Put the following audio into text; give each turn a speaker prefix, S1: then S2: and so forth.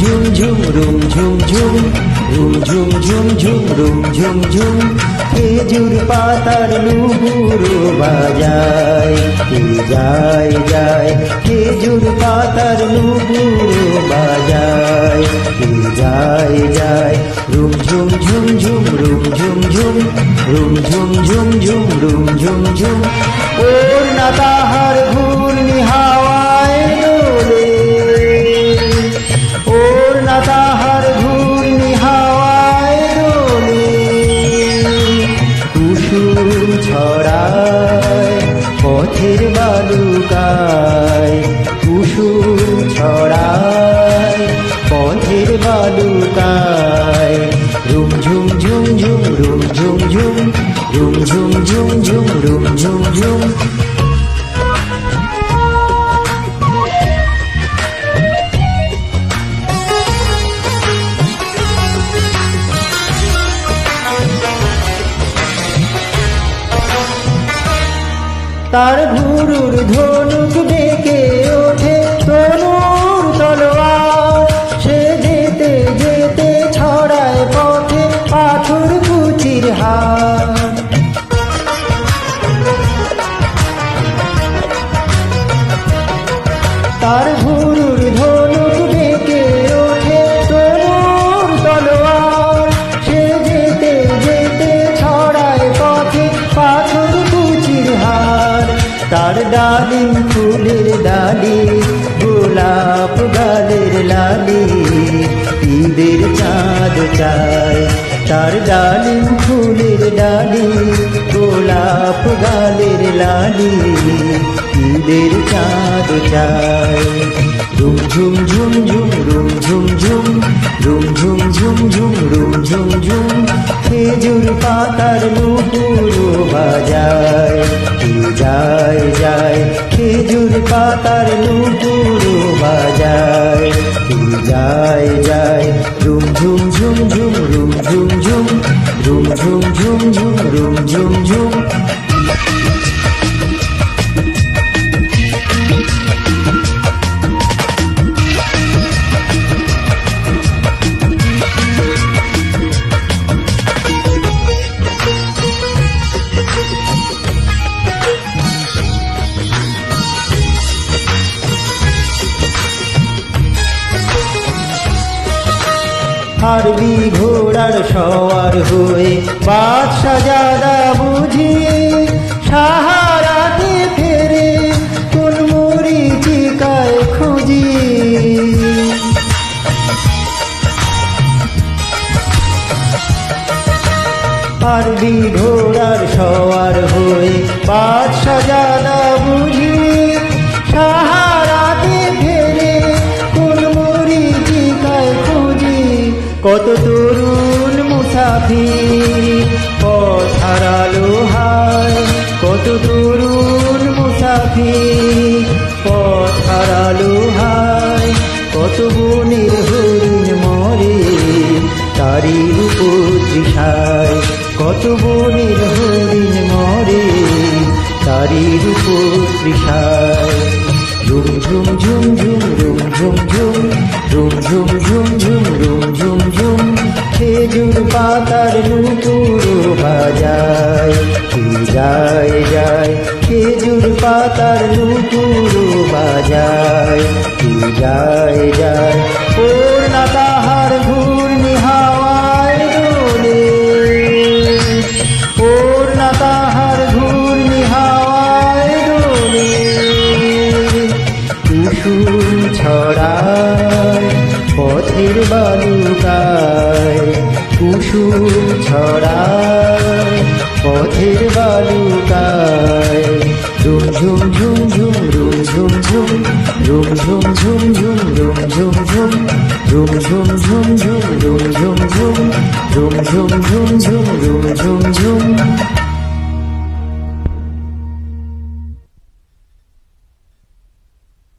S1: ঝুম ঝুম, রুম ঝুম ঝুম, রুম ঝুম ঝুম ঝুম, রুম ঝুম ঝুম। খেজুর পাতার লুহুরো বাজায়, কে যায় যায়। খেজুর পাতার লুহুরো বাজায়, কে যায় যায়। রুম ঝুম ঝুম ঝুম, রুম ঝুম ঝুম, রুম ঝুম ঝুম ঝুম, রুম ঝুম ঝুম। ওর না তাহার বালুকায় রুম, ঝুম ঝুম ঝুম, রুম, ঝুম ঝুম, রুম, ঝুম ঝুম ঝুম, রুম, ঝুম ঝুম। তার ঘুরুর ধনুক হার তার ঘুরুর ধনুক ডেকে ওঠে তনুর তলোয়ার। সে যেতে যেতে ছড়ায় পথে পাথর কুচির হার। তার ডালিম ফুলের ডালি, গোলাপ গালের লালি, ঈদের চাঁদ চায়। তার ডালিম ফুলের ডালি গোলাপ গালের লালি ঈদের চাঁদ চায় রুম ঝুম ঝুম ঝুম রুম ঝুম ঝুম রুম ঝুম ঝুম ঝুম রুম ঝুম ঝুম খেজুর পাতার নুপুরো বাজায় যায় যায় খেজুর পাতার নুপুরো বাজায় যায় যায় ঝুম ঝুম ঝুম রুম ঝুম ঝুম রুম ঝুম ঝুম ঝুম রুম ঝুম ঝুম হারবি ঘোড়ার সওয়ার হয়ে বাদশা জাদা বুঝি সাহারাতে ফেরে কোন মরিচিকায় খুঁজি পারবি ঘোড়ার সওয়ার হয়ে বাদশা জাদা বুঝি কত তরুণ মুসাফির, পথ হারালো হায়। কত তরুণ মুসাফির, পথ হারালো হায়। কত বনের হরিণ মরে তারি উপদৃশায় কত বনের হরিণ মরে তারি উপদৃশায় ঝুম ঝুম ঝুম ঝুম ঝুম ঝুম ঝুম ঝুম ঝুম ঝুম ঝুম পাতার নুপুরো বাজায় কি যায় যায় খেজুর পাতার নুপুরো বাজায় কি যায় যায় ওর ছড়ায় পথের বালুকায় কুসুম ছড়ায় পথের বালুকায় ঝুম ঝুম ঝুম ঝুম রুম ঝুম ঝুম রুম ঝুম ঝুম ঝুম রুম ঝুম ঝুম রুম ঝুম ঝুম ঝুম রুম ঝুম ঝুম রুম ঝুম ঝুম ঝুম রুম ঝুম